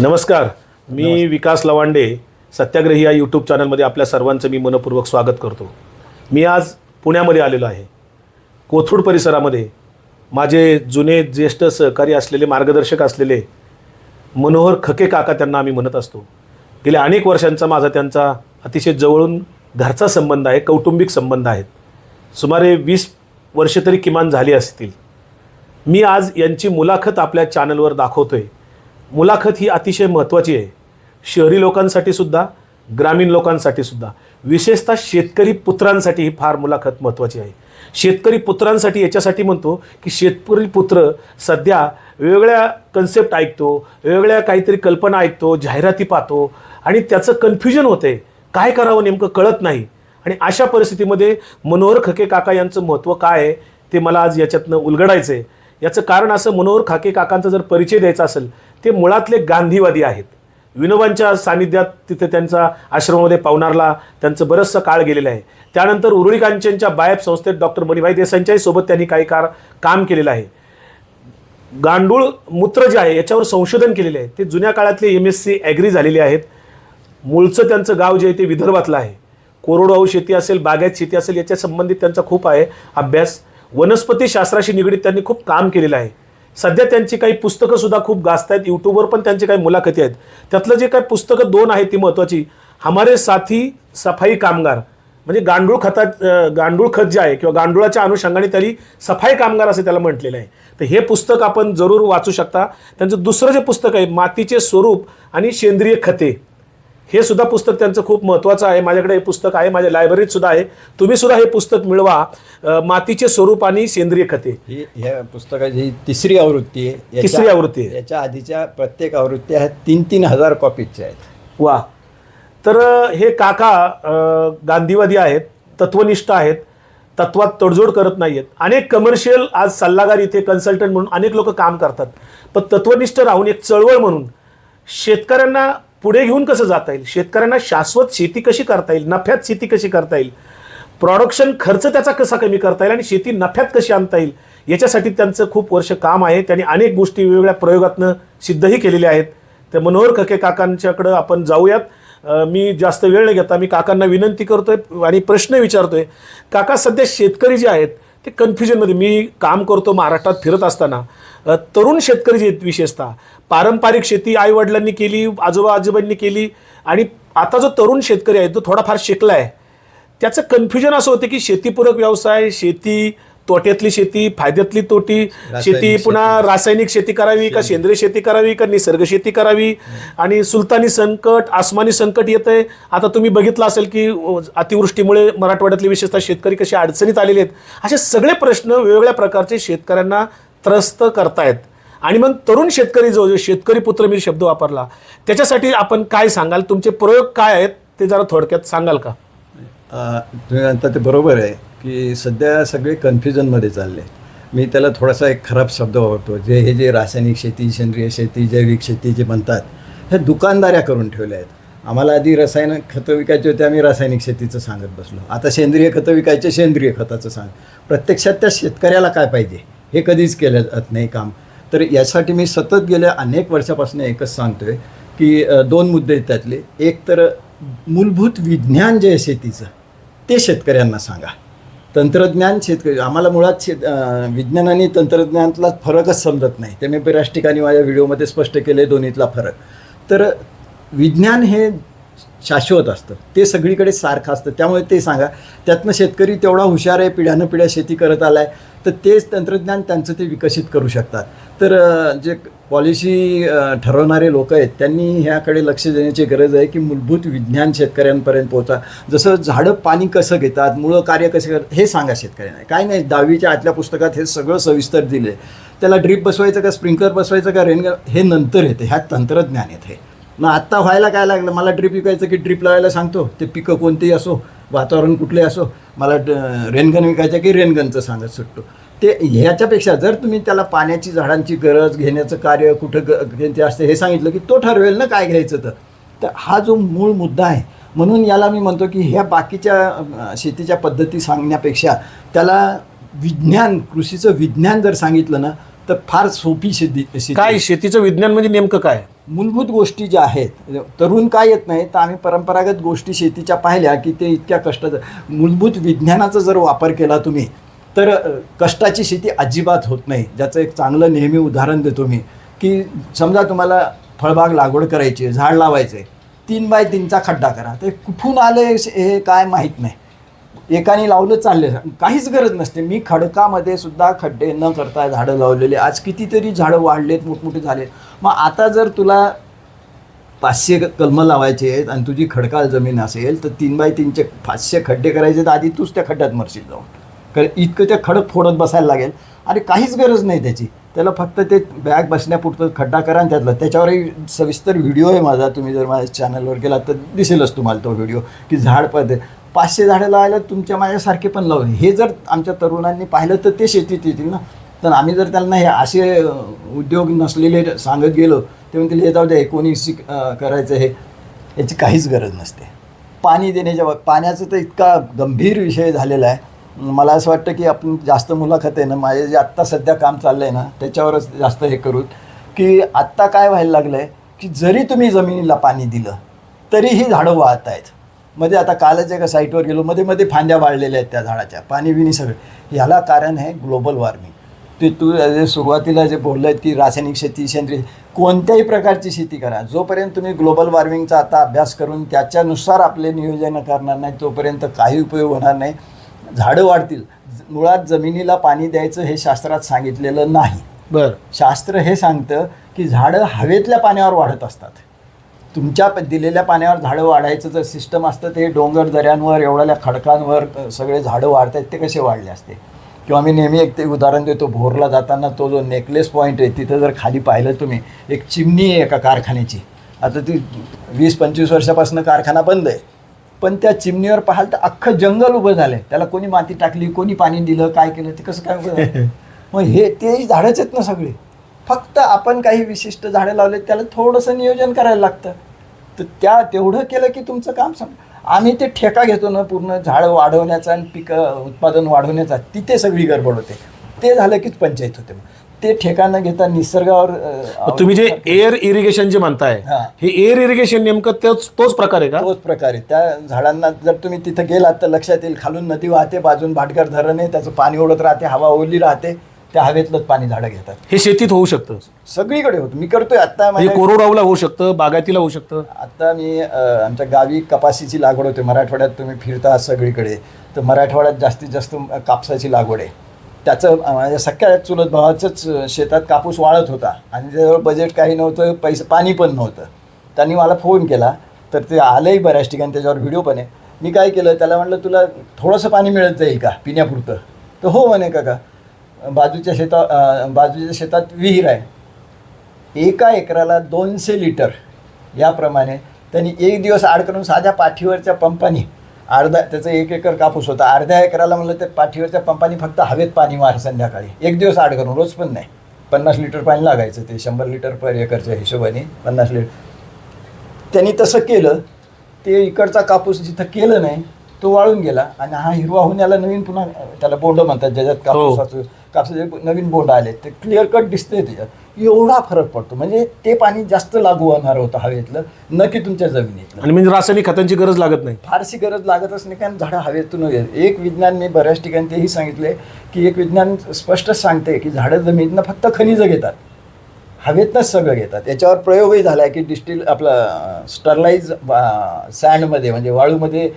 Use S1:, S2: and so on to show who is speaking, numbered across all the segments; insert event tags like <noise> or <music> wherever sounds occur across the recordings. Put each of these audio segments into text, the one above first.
S1: नमस्कार मी विकास लवांडे सत्याग्रही या यूट्यूब चॅनलमध्ये आपल्या सर्वांचं मी मनपूर्वक स्वागत करतो. मी आज पुण्यामध्ये आलेलो आहे. कोथरूड परिसरामध्ये माझे जुने ज्येष्ठ सहकारी असलेले मार्गदर्शक असलेले मनोहर खके काका त्यांना आम्ही म्हणत असतो. गेल्या अनेक वर्षांचा माझा त्यांचा अतिशय जवळून घरचा संबंध आहे कौटुंबिक संबंध आहेत. सुमारे वीस वर्ष तरी किमान झाली असतील. मी आज यांची मुलाखत आपल्या चॅनलवर दाखवतोय. मुलाखत ही अतिशय महत्त्वाची आहे. शहरी लोकांसाठी सुद्धा ग्रामीण लोकांसाठी सुद्धा. विशेषतः शेतकरी पुत्रांसाठी ही फार मुलाखत महत्त्वाची आहे. शेतकरी पुत्रांसाठी याच्यासाठी म्हणतो की शेतकरी पुत्र सध्या वेगवेगळ्या कन्सेप्ट ऐकतो वेगवेगळ्या काहीतरी कल्पना ऐकतो जाहिराती पाहतो आणि त्याचं कन्फ्युजन होते. काय करावं नेमकं कळत नाही. आणि अशा परिस्थितीमध्ये मनोहर खके काका यांचं महत्त्व काय आहे ते मला आज याच्यातनं उलगडायचं आहे याचं कारण असं मनोहर खाके काकांचा जर परिचय द्यायचा असेल ते मुळातले गांधीवादी आहेत. विनोबांच्या सानिध्यात तिथे त्यांचा आश्रमामध्ये पावनारला त्यांचं बरंचसं काळ गेलेलं आहे. त्यानंतर उरुळी कांचनच्या बायप संस्थेत डॉक्टर मणिभाई देसाईंच्याही सोबत त्यांनी काही कार काम केलेलं आहे. गांडूळ मूत्र जे आहे याच्यावर संशोधन केलेले आहे. ते जुन्या काळातले एम एस सी ॲग्री झालेले आहेत. मूळचं त्यांचं गाव जे आहे ते विदर्भातलं आहे. कोरडवाहू शेती असेल बागायत शेती असेल याच्या संबंधित त्यांचा खूप आहे अभ्यास. वनस्पती शास्त्राशी निगडीत त्यांनी खूप काम केलेलं आहे. सध्या त्यांची काही पुस्तकं सुद्धा खूप गाजत आहेत यूट्यूबवर पण त्यांची काही मुलाखती आहेत. त्यातलं जे काही पुस्तकं दोन आहेत ती महत्त्वाची. हमारे साथी सफाई कामगार. म्हणजे गांडूळ खतात गांडूळ खत जे आहे किंवा गांडुळाच्या अनुषंगाने त्यांनी सफाई कामगार असं त्याला म्हटलेलं आहे. तर हे पुस्तक आपण जरूर वाचू शकता. त्यांचं दुसरं जे पुस्तक आहे मातीचे स्वरूप आणि सेंद्रिय खते. हे सुद्धा पुस्तक त्यांचं खूप महत्त्वाचं आहे. माझ्याकडे हे पुस्तक आहे माझ्या लायब्ररीत सुद्धा आहे. तुम्ही सुद्धा हे पुस्तक मिळवा. मातीचे स्वरूप आणि सेंद्रिय खते.
S2: ह्या पुस्तकाची तिसरी आवृत्ती आहे
S1: तिसरी आवृत्ती आहे.
S2: याच्या आधीच्या प्रत्येक आवृत्त्या ह्या तीन तीन हजार कॉपीजच्या आहेत.
S1: वा तर हे काका गांधीवादी आहेत तत्वनिष्ठ आहेत तत्वात तडजोड करत नाही आहेत अनेक कमर्शियल आज सल्लागार इथे कन्सल्टंट म्हणून अनेक लोक काम करतात. पण तत्वनिष्ठ राहून एक चळवळ म्हणून शेतकऱ्यांना पुढे घेऊन कसं जाता येईल? शेतकऱ्यांना शाश्वत शेती कशी करता येईल? नफ्यात शेती कशी करता येईल? प्रॉडक्शन खर्च त्याचा कसा कमी करता येईल? आणि शेती नफ्यात कशी आणता येईल? याच्यासाठी त्यांचं खूप वर्ष काम आहे. त्यांनी अनेक गोष्टी वेगवेगळ्या प्रयोगातनं सिद्धही केलेल्या आहेत. तर मनोहर खके काकांच्याकडं आपण जाऊयात. मी जास्त वेळ नाही घेता मी काकांना विनंती करतोय आणि प्रश्न विचारतोय. काका सध्या शेतकरी जे आहेत ते कन्फ्युजनमध्ये मी काम करतो महाराष्ट्रात फिरत असताना. तरुण शेतकरी जे आहेत विशेषतः पारंपरिक शेती आईवडिलांनी केली आजोबा आजोबांनी केली आणि आता जो तरुण शेतकरी आहे तो थोडाफार शिकला आहे त्याचं कन्फ्युजन असं होतं की शेतीपूरक व्यवसाय शेती तोट्यातली शेती फायद्यातली तोटी शेती पुन्हा. रासायनिक शेती करावी का सेंद्रिय शेती करावी का निसर्ग शेती करावी? आणि सुलतानी संकट आसमानी संकट येत आहे. आता तुम्ही बघितलं असेल की अतिवृष्टीमुळे मराठवाड्यातले विशेषतः शेतकरी कसे अडचणीत आलेले आहेत. असे सगळे प्रश्न वेगवेगळ्या प्रकारचे शेतकऱ्यांना त्रस्त करतायत. आणि मग तरुण शेतकरी जो जो शेतकरी पुत्र मी शब्द वापरला त्याच्यासाठी आपण काय सांगाल? तुमचे प्रयोग काय आहेत? ते जरा थोडक्यात सांगाल का?
S2: तुम्ही म्हणता ते बरोबर आहे. की सध्या सगळे कन्फ्युजनमध्ये चालले. मी त्याला थोडासा एक खराब शब्द वापरतो. जे हे जे रासायनिक शेती सेंद्रिय शेती जैविक शेती जे म्हणतात ह्या दुकानदाऱ्या करून ठेवल्या आहेत. आम्हाला आधी रसायन खतं विकायचे होते आम्ही रासायनिक शेतीचं सांगत बसलो. आता सेंद्रिय खतं विकायचे सेंद्रिय खताचं सांग. प्रत्यक्षात त्या शेतकऱ्याला काय पाहिजे? हे कधीच केलं जात नाही काम. तर यासाठी मी सतत गेल्या अनेक वर्षापासून एकच सांगतो आहे की दोन मुद्दे त्यातले. एक तर मूलभूत विज्ञान जे आहे शेतीचं ते शेतकऱ्यांना सांगा. तंत्रज्ञान शेतकरी आम्हाला मुळात शेत विज्ञान आणि तंत्रज्ञानातला फरकच समजत नाही. ते मी बऱ्याच ठिकाणी माझ्या व्हिडिओमध्ये स्पष्ट केले दोन्हीतला फरक. तर विज्ञान हे शाश्वत असतं. ते सगळीकडे सारखं असतं. त्यामुळे ते सांगा त्यातनं शेतकरी तेवढा हुशार आहे पिढ्यानं पिढ्या शेती करत आला आहे तर तेच तंत्रज्ञान त्यांचं ते विकसित करू शकतात. तर जे पॉलिसी ठरवणारे लोक आहेत त्यांनी ह्याकडे लक्ष देण्याची गरज आहे की मूलभूत विज्ञान शेतकऱ्यांपर्यंत पोहोचा. जसं झाडं पाणी कसं घेतात मुळं कार्य कसं करतात हे सांगा शेतकऱ्यांना. काय नाही दहावीच्या आतल्या पुस्तकात हे सगळं सविस्तर दिले त्याला ड्रीप बसवायचं का स्प्रिंकलर बसवायचं का रेन हे नंतर येते ह्यात तंत्रज्ञान येते मग आत्ता व्हायला काय लागलं? मला ड्रीप विकायचं की ड्रीप लावायला सांगतो. ते पिकं कोणतेही असो वातावरण कुठले असो मला रेनगन विकायचं की रेनगनचं सांगत सुटतो. ते ह्याच्यापेक्षा जर तुम्ही त्याला पाण्याची झाडांची गरज घेण्याचं कार्य कुठं ग असते हे सांगितलं की तो ठरवेल ना काय घ्यायचं तर. तर हा जो मूळ मुद्दा आहे म्हणून याला मी म्हणतो की ह्या बाकीच्या शेतीच्या पद्धती सांगण्यापेक्षा त्याला विज्ञान कृषीचं विज्ञान जर सांगितलं ना तर फार सोपी शेती शेती.
S1: काय शेतीचं विज्ञान म्हणजे नेमकं काय?
S2: मूलभूत गोष्टी ज्या आहेत तरुण काय येत नाही तर आम्ही परंपरागत गोष्टी शेतीच्या पाहिल्या की ते इतक्या कष्टाचं मूलभूत विज्ञानाचा जर वापर केला तुम्ही तर कष्टाची शेती अजिबात होत नाही. ज्याचं एक चांगलं नेहमी उदाहरण देतो मी की समजा तुम्हाला फळबाग लागवड करायची आहे झाड लावायचं आहे तीन बाय तीनचा खड्डा करा. ते कुठून आले हे काय माहीत नाही. एकाने लावलं चालले. काहीच गरज नसते. मी खडकामध्ये सुद्धा खड्डे न करता झाडं लावलेले. आज कितीतरी झाडं वाढलेत मोठमोठे झाले मग आता जर तुला पाचशे कलमं लावायचे आहेत आणि तुझी खडकाळ जमीन असेल तर तीन बाय तीनचे पाचशे खड्डे करायचे तर आधी तूच त्या खड्ड्यात मरशील जाऊन. कारण इतकं त्या खडक फोडत बसायला लागेल. आणि काहीच गरज नाही त्याची. त्याला फक्त ते बॅग बसण्यापुरतं खड्डा करा आणि त्यातलं. त्याच्यावरही सविस्तर व्हिडिओ आहे माझा. तुम्ही जर माझ्या चॅनलवर गेलात तर दिसेलच तुम्हाला तो व्हिडिओ. की झाड पद पाचशे झाडं लावायला तुमच्या माझ्यासारखे पण लावून. हे जर आमच्या तरुणांनी पाहिलं तर ते शेतीत येतील ना. तर आम्ही जर त्यांना हे असे उद्योग नसलेले सांगत गेलो ते म्हणतील हे जाऊ द्या कोणी शिक करायचं हे. याची काहीच गरज नसते. पाणी देण्याच्या पाण्याचं तर इतका गंभीर विषय झालेला आहे. मला असं वाटतं की आपण जास्त मुलाखत आहे ना माझे जे आत्ता सध्या काम चाललं आहे ना त्याच्यावरच जास्त हे करू. की आत्ता काय व्हायला लागलं आहे की जरी तुम्ही जमिनीला पाणी दिलं तरीही झाडं वाहत आहेत. मध्ये आता कालच एका साईटवर गेलो मध्ये मध्ये फांद्या वाढलेल्या आहेत त्या झाडाच्या पाणी बिणी सगळं. ह्याला कारण आहे ग्लोबल वॉर्मिंग. ते तू जे सुरुवातीला जे बोललं आहेत की रासायनिक शेती सेंद्रिय कोणत्याही प्रकारची शेती करा. जोपर्यंत तुम्ही ग्लोबल वॉर्मिंगचा आता अभ्यास करून त्याच्यानुसार आपले नियोजन करणार नाही तोपर्यंत काही उपयोग होणार नाही. झाडं वाढतील. मुळात जमिनीला पाणी द्यायचं हे शास्त्रात सांगितलेलं नाही.
S1: बर.
S2: शास्त्र हे सांगतं की झाडं हवेतल्या पाण्यावर वाढत असतात. तुमच्या प- दिलेल्या पाण्यावर झाडं वाढायचं जर सिस्टम असतं ते डोंगर दऱ्यांवर एवढ्या खडकांवर सगळे झाडं वाढत आहेत ते कसे वाढले असते? किंवा मी नेहमी एक ते उदाहरण देतो भोरला जाताना तो जो नेकलेस पॉईंट आहे तिथं जर खाली पाहिलं तुम्ही एक चिमणी आहे एका कारखान्याची. आता ती वीस पंचवीस वर्षापासून कारखाना बंद आहे. पण त्या चिमणीवर पाहाल तर अख्खं जंगल उभं झालंय. त्याला कोणी माती टाकली कोणी पाणी दिलं काय केलं ते कसं काय उभं झालं? <laughs> मग हे ते झाडंच आहेत ना सगळे. फक्त आपण काही विशिष्ट झाडं लावले त्याला थोडंसं नियोजन करायला लागतं. तर त्या तेवढं केलं की तुमचं काम सम आम्ही ते ठेका घेतो ना पूर्ण झाडं वाढवण्याचा आणि पिकं उत्पादन वाढवण्याचा तिथे सगळी गडबड होते. ते झालं कीच पंचायत होते मग. ते ठेका न घेता निसर्गावर अ,
S1: तुम्ही जे एअर इरिगेशन जे म्हणताय
S2: हा.
S1: हे एअर इरिगेशन नेमकं तोच तोच प्रकार आहे का?
S2: तोच प्रकारे त्या झाडांना जर तुम्ही तिथं गेलात तर लक्षात येईल खालून नदी वाहते बाजून भाटकर धरण आहे त्याचं पाणी ओढत राहते हवा ओली राहते त्या हवेतलंच पाणी झाडं घेतात.
S1: हे शेतीत होऊ शकतं.
S2: सगळीकडे होतं. मी करतोय आता
S1: म्हणजे
S2: माझ्या-
S1: कोरडवाहूला होऊ शकतं बागायतीला होऊ शकतं.
S2: आता मी अ, आमच्या गावी कपाशीची लागवड होते. मराठवाड्यात तुम्ही फिरता सगळीकडे. तर मराठवाड्यात जास्तीत जास्त कापसाची लागवड आहे. त्याचं म्हणजे माझ्या सख्या चुलत भावाचंच शेतात कापूस वाळत होता. आणि त्याजवळ बजेट काही नव्हतं पैसे पाणी पण नव्हतं. त्यांनी मला फोन केला. तर ते आलंही बऱ्याच ठिकाणी त्याच्यावर व्हिडिओ पण आहे. मी काय केलं त्याला म्हटलं तुला थोडंसं पाणी मिळत जाईल का पिण्यापुरतं? तर हो म्हणे काका बाजूच्या शेता बाजूच्या शेतात विहीर आहे. एका एकराला दोनशे लिटर याप्रमाणे त्यांनी एक दिवस आड करून साध्या पाठीवरच्या पंपाने अर्धा त्याचं एक एकर कापूस होता. अर्ध्या एकराला म्हणलं तर पाठीवरच्या पंपाने फक्त हवेत पाणी मार संध्याकाळी. एक दिवस आड करून रोज पण नाही. पन्नास लिटर पाणी लागायचं ते शंभर लिटर पर एकरच्या हिशोबाने पन्नास लिटर. त्यांनी तसं केलं. ते इकडचा कापूस जिथं केलं नाही तो वाळून गेला आणि हा हिरवा होऊन याला नवीन पुन्हा त्याला बोंड म्हणतात ज्याच्यात कापूसाचं कापसाचे नवीन बोंड आले ते क्लिअर कट दिसतंय त्याच्यात. एवढा फरक पडतो. म्हणजे ते पाणी जास्त लागू होणार होतं हवेतलं न की तुमच्या जमिनीतलं.
S1: आणि म्हणजे रासायनिक खतांची गरज लागत नाही.
S2: फारशी गरज लागतच नाही कारण झाडं हवेतून एक विज्ञान मी बऱ्याच ठिकाणी तेही सांगितले की एक विज्ञान स्पष्टच सांगते की झाडं जमिनीतनं फक्त खनिजं घेतात. हवेतनंच सगळं घेतात. याच्यावर प्रयोगही झाला आहे की डिस्टिल आपलं स्टरलाइज सँडमध्ये म्हणजे वाळूमध्ये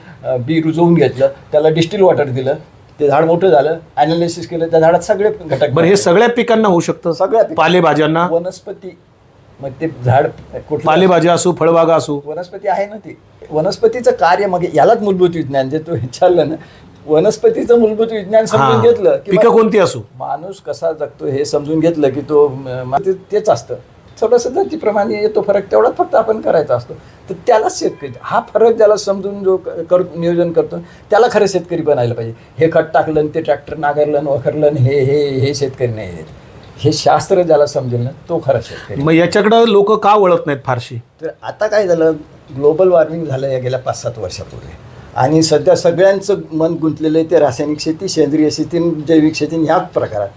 S2: बी रुजवून घेतलं त्याला डिस्टिल वॉटर दिलं ते झाड मोठं झालं ॲनालिसिस केलं त्या झाडात सगळे घटक
S1: बरं हे सगळ्या पिकांना होऊ शकतं.
S2: सगळ्या पिकांना.
S1: पालेभाज्यांना.
S2: वनस्पती मग ते झाड कुठलं
S1: पालेभाज्या असो फळबागा असो.
S2: वनस्पती आहे ना ती. वनस्पतीचं कार्य मग यालाच मूलभूत विज्ञान जे तू विचारलं ना वनस्पतीचं मूलभूत विज्ञान समजून. घेतलं की
S1: पिकं कोणती असो?
S2: माणूस कसा जगतो हे समजून घेतलं की तो म- म- ते- तेच असतं. थोडंसं जातीप्रमाणे येतो फरक तेवढाच फक्त आपण करायचा असतो. तर त्यालाच शेतकरी हा फरक ज्याला समजून जो कर नियोजन करतो त्याला खरं शेतकरी बनायला पाहिजे. हे खत टाकलं आणि ते ट्रॅक्टर नागरलं वखरलं हे हे हे शेतकरी नाही आहेत. हे शास्त्र ज्याला समजेल ना तो खरा शेतकरी.
S1: मग याच्याकडं लोक का वळत नाहीत फारशी?
S2: तर आता काय झालं ग्लोबल वॉर्मिंग झालं या गेल्या पाच सात वर्षापूर्वी. आणि सध्या सगळ्यांचं मन गुंतलेलं आहे ते रासायनिक शेती सेंद्रिय शेती जैविक शेती ह्याच प्रकारात.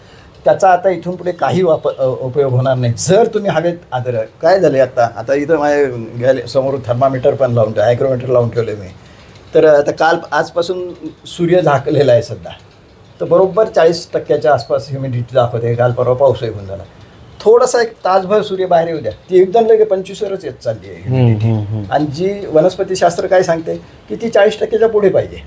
S2: त्याचा आता इथून पुढे काही वापर उपयोग होणार नाही. जर तुम्ही हवेत आदर काय झाले आता? आता इथं माझ्या गेले समोर थर्मामीटर पण लावून ठेव हायग्रोमीटर लावून ठेवले मी. तर आता काल आजपासून सूर्य झाकलेला आहे सध्या. तर बरोबर चाळीस टक्क्याच्या आसपास ह्युमिडिटी दाखवते काल परवा पाऊसही होऊन झाला. थोडासा एक तासभर सूर्य बाहेर येऊ द्या. ती एकदम लगे पंचवीसवरच येत चालली आहे. आणि जी वनस्पतीशास्त्र काय सांगते की ती चाळीस टक्क्याच्या पुढे पाहिजे.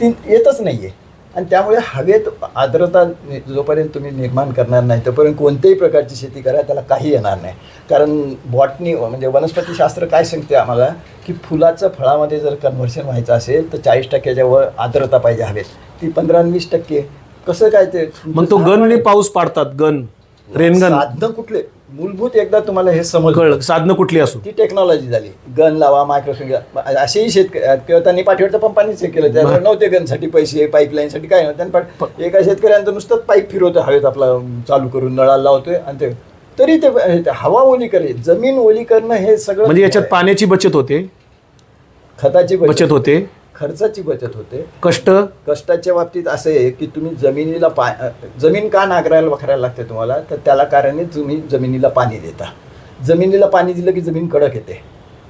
S2: ती येतच नाही आहे आणि त्यामुळे हवेत आर्द्रता जोपर्यंत तुम्ही निर्माण करणार नाही तोपर्यंत कोणत्याही प्रकारची शेती करा त्याला काही येणार नाही. कारण बॉटनी म्हणजे वनस्पतीशास्त्र काय सांगते आम्हाला की फुलाचं फळामध्ये जर कन्व्हर्शन व्हायचं असेल तर चाळीस टक्क्याच्या वर आर्द्रता पाहिजे हवेत. ती पंधरा आणि वीस टक्के. कसं काय ते
S1: मग तो गनने पाऊस पाडतात गन रेनगन
S2: साधनं कुठले? मूलभूत एकदा तुम्हाला हे समज
S1: साधनं कुठली असो.
S2: ती टेक्नॉलॉजी झाली. गन लावा मायक्रोस्विंग असेही शेतकरी किंवा त्यांनी पाठीवरचं पंपानीच हे केलं. त्यामुळे नव्हते गनसाठी पैसे पाईपलाईनसाठी काय नव्हतं. त्यांनी पाठ- एका शेतकऱ्यांचं नुसतंच पाईप फिरवतो हवेत आपला चालू करून नळाला लावतोय. आणि ते तरी ते ते हवा ओली करे जमीन ओली करणं हे सगळं
S1: म्हणजे याच्यात पाण्याची बचत होते?
S2: खताची
S1: बचत होते?
S2: खर्चाची बचत होते.
S1: कष्ट?
S2: कष्टाच्या बाबतीत असं आहे की तुम्ही जमिनीला पा जमीन का नांगरायला वखरायला लागते तुम्हाला? तर त्याला कारणे तुम्ही जमिनीला पाणी देता. जमिनीला पाणी दिलं की जमीन कडक येते.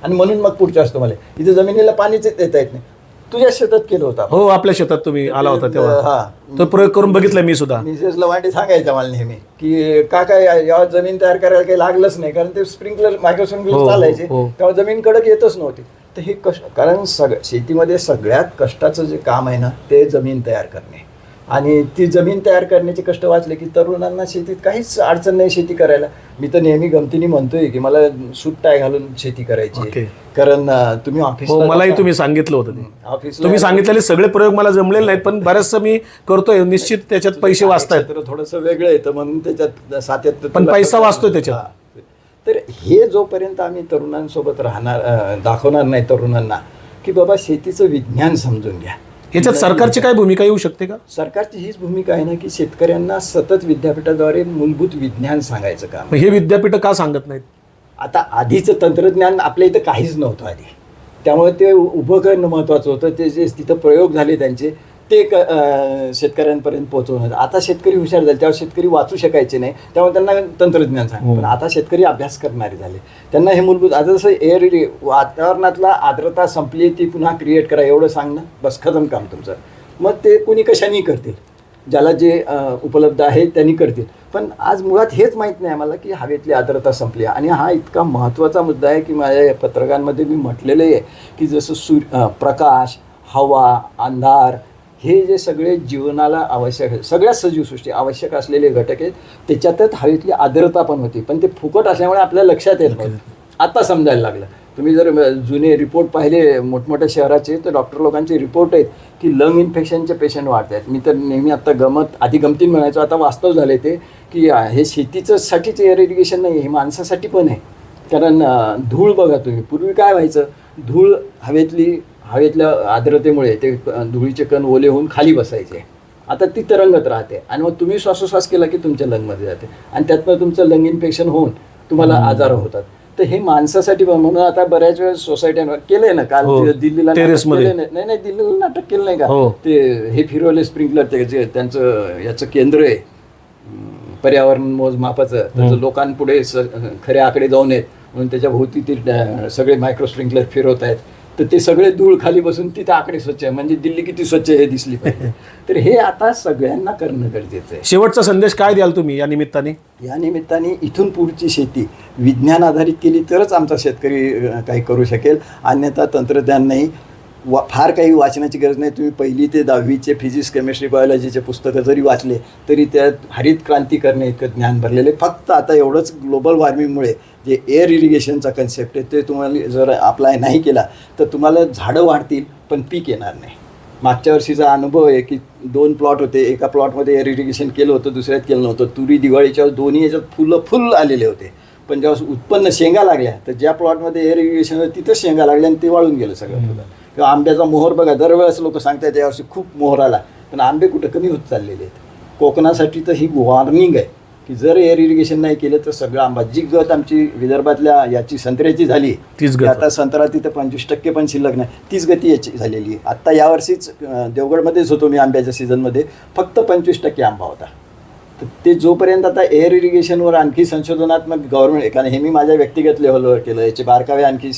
S2: आणि म्हणून मग पुढच्या असतो मला इथे जमिनीला पाणीच देता येत नाही. तुझ्या शेतात केलं होतं.
S1: हो आपल्या शेतात तुम्ही आला होता तेव्हा.
S2: हा.
S1: तो प्रयोग करून बघितला मी सुद्धा.
S2: मिसेस लवांडे सांगायचं मला नेहमी की का काय या जमीन तयार करायला काही लागलंच नाही. कारण ते स्प्रिंकलर मायक्रो
S1: हो,
S2: स्प्रिंकलर
S1: हो,
S2: चालायचे.
S1: हो.
S2: तेव्हा जमीन कडक येतच नव्हती. तर हे कष्ट कारण सग शेतीमध्ये सगळ्यात कष्टाचं जे काम आहे ना ते जमीन तयार करणे. आणि ती जमीन तयार करण्याचे कष्ट वाचले की तरुणांना शेतीत काहीच अडचण नाही शेती करायला. मी तर नेहमी गमतीने म्हणतोय की मला सूट टाय घालून शेती करायची. आहे. कारण तुम्ही ऑफिस
S1: हो मलाही तुम्ही सांगितलं होतं
S2: ऑफिस
S1: तुम्ही सांगितलेले सगळे प्रयोग मला जमलेले नाहीत पण बऱ्याचसं मी करतोय. निश्चित त्याच्यात पैसे वाचतायत.
S2: थोडंसं वेगळं येतं म्हणून त्याच्यात सातत्य
S1: पण पैसा वाचतोय त्याच्यात.
S2: तर हे जोपर्यंत आम्ही तरुणांसोबत राहणार दाखवणार नाही तरुणांना की बाबा शेतीचं विज्ञान समजून घ्या.
S1: याच्यात सरकारची काय भूमिका येऊ शकते का?
S2: सरकारची हीच भूमिका आहे ना की शेतकऱ्यांना सतत विद्यापीठाद्वारे मूलभूत विज्ञान सांगायचं काम
S1: हे विद्यापीठ का सांगत नाहीत?
S2: आता आधीचं तंत्रज्ञान आपल्या इथं काहीच नव्हतं आधी. त्यामुळे ते उभं करणं महत्त्वाचं होतं. ते जे तिथं प्रयोग झाले त्यांचे ते क शेतकऱ्यांपर्यंत पोहोचवणं आता शेतकरी हुशार झाले तेव्हा शेतकरी वाचू शकायचे नाही त्यामुळे त्यांना तंत्रज्ञान सांग पण आता शेतकरी अभ्यास करणारे झाले. त्यांना हे मूलभूत आता जसं एअर वातावरणातला आर्द्रता संपली ती पुन्हा क्रिएट करा एवढं सांगणं बस खतम काम तुमचं. मग ते कुणी कशाने करतील. ज्याला जे उपलब्ध आहे त्यांनी करतील. पण आज मुळात हेच माहीत नाही आम्हाला की हवेतली आर्द्रता संपली. आहे. आणि हा इतका महत्त्वाचा मुद्दा आहे की माझ्या या पत्रकांमध्ये मी म्हटलेलं आहे की जसं सूर्य प्रकाश हवा अंधार हे जे सगळे जीवनाला आवश्यक आहे सगळ्या सजीवसृष्टी आवश्यक असलेले घटक आहेत त्याच्यातच हवेतली आर्द्रता पण होती. पण ते फुकट असल्यामुळे आपल्या लक्षात येत नव्हतं. आता समजायला लागलं. तुम्ही जर जुने रिपोर्ट पाहिले मोठमोठ्या शहराचे तर डॉक्टर लोकांचे रिपोर्ट आहेत की लंग इन्फेक्शनचे पेशंट वाढत आहेत मी तर नेहमी आता गमत आधी गमतीन म्हणायचो आता वास्तव झाले ते की हे शेतीचं साठीच एअर इरिगेशन नाही हे माणसासाठी पण आहे. कारण धूळ बघा तुम्ही. पूर्वी काय व्हायचं? धूळ हवेतली हवेतल्या आर्द्रतेमुळे ते धुळीचे कण ओले होऊन खाली बसायचे. आता ती तरंगत राहते. आणि मग तुम्ही श्वासोश्वास केला की तुमच्या लंगमध्ये जाते. आणि त्यातनं तुमचं लंग इन्फेक्शन होऊन तुम्हाला आजार होतात. तर हे माणसासाठी म्हणून आता बऱ्याच वेळेस सोसायट्यांवर केलंय ना काल
S1: हो.
S2: दिल्लीला. नाही नाही दिल्लीला नाटक केलं नाही का?
S1: हो.
S2: ते हे फिरवले स्प्रिंकलर ते जे त्यांचं याचं केंद्र आहे. पर्यावरण मोजमापाचं त्याचं लोकांपुढे खरे आकडे जाऊन येत. म्हणून त्याच्या भोवती ते सगळे मायक्रो स्प्रिंकलर फिरवत आहेत तर ते सगळे धूळ खाली बसून तिथे आकडे स्वच्छ आहे. म्हणजे दिल्ली किती स्वच्छ आहे हे दिसली पाहिजे. <laughs> तर हे आता सगळ्यांना करणं गरजेचं आहे.
S1: शेवटचा संदेश काय द्याल तुम्ही या निमित्ताने?
S2: या निमित्ताने इथून पुढची शेती विज्ञान आधारित केली तरच आमचा शेतकरी काही करू शकेल. अन्यथा तंत्रज्ञान नाही. वा फार काही वाचण्याची गरज नाही. तुम्ही पहिली ते दहावीचे फिजिक्स केमिस्ट्री बायोलॉजीचे पुस्तकं जरी वाचले तरी त्यात हरित क्रांती करणे इतकं ज्ञान भरलेले फक्त आता एवढंच ग्लोबल वॉर्मिंगमुळे जे एअर इरिगेशनचा कन्सेप्ट आहे ते तुम्हाला जर अप्लाय नाही केला तर तुम्हाला झाडं वाढतील पण पीक येणार नाही. मागच्या वर्षीचा अनुभव आहे की दोन प्लॉट होते. एका प्लॉटमध्ये एअर इरिगेशन केलं होतं दुसऱ्यात केलं नव्हतं. तुरी दिवाळीच्या दोन्ही याच्यात फुलं फुल आलेले होते. पण जेव्हा उत्पन्न शेंगा लागल्या तर ज्या प्लॉटमध्ये एअर इरिगेशन होतं तिथंच शेंगा लागल्या आणि ते वाळून गेलं सगळं फुलं. किंवा आंब्याचा मोहर बघा दरवेळेस लोक सांगतात यावर्षी खूप मोहर आला. पण आंबे कुठं कमी होत चाललेले आहेत. कोकणासाठी तर ही वॉर्निंग आहे की जर एअर इरिगेशन नाही केलं तर सगळं आंबा जी गत आमची विदर्भातल्या याची संत्र्याची झाली
S1: तीच गत.
S2: आता संत्रा तिथं पंचवीस टक्के पण शिल्लक नाही. तीच गती याची झालेली आहे. आत्ता यावर्षीच देवगडमध्येच होतो मी आंब्याच्या सीझनमध्ये फक्त पंचवीस टक्के आंबा होता. तर ते जोपर्यंत आता एअर इरिगेशनवर आणखी संशोधनात्मक गव्हर्नमेंट कारण हे मी माझ्या व्यक्तिगत लेव्हलवर केलं याचे बारकावे आणखी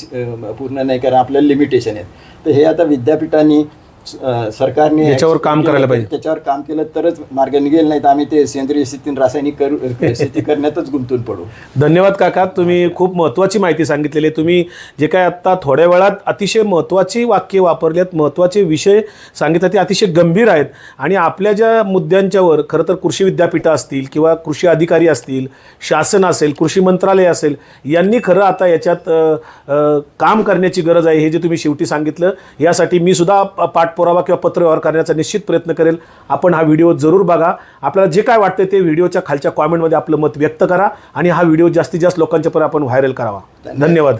S2: पूर्ण नाही कारण आपल्याला लिमिटेशन आहेत. तर हे आता विद्यापीठांनी सरकारने
S1: याच्यावर काम करायला पाहिजे.
S2: त्याच्यावर काम केलं तरच मार्ग निघेल नाही तर आम्ही ते सेंद्रिय शेती रासायनिक करू <laughs> शेती करण्यातच गुंतून पडू.
S1: धन्यवाद काका तुम्ही खूप महत्त्वाची माहिती सांगितलेली आहे. तुम्ही जे काय आत्ता थोड्या वेळात अतिशय महत्त्वाची वाक्य वापरली आहेत महत्त्वाचे विषय सांगितले ते अतिशय गंभीर आहेत. आणि आपल्या ज्या मुद्द्यांच्यावर खरं तर कृषी विद्यापीठं असतील किंवा कृषी अधिकारी असतील शासन असेल कृषी मंत्रालय असेल यांनी खरं आता याच्यात काम करण्याची गरज आहे हे जे तुम्ही शेवटी सांगितलं. यासाठी मी सुद्धा प- पाठपुरावा किंवा पत्रव्यवहार करण्याचा निश्चित प्रयत्न करेल. आपण हा व्हिडिओ जरूर बघा. आपल्याला जे काय वाटते ते व्हिडिओच्या खालच्या कॉमेंटमध्ये आपलं मत व्यक्त करा आणि हा व्हिडिओ जास्तीत जास्त लोकांच्यापर्यंत आपण व्हायरल करावा. धन्यवाद.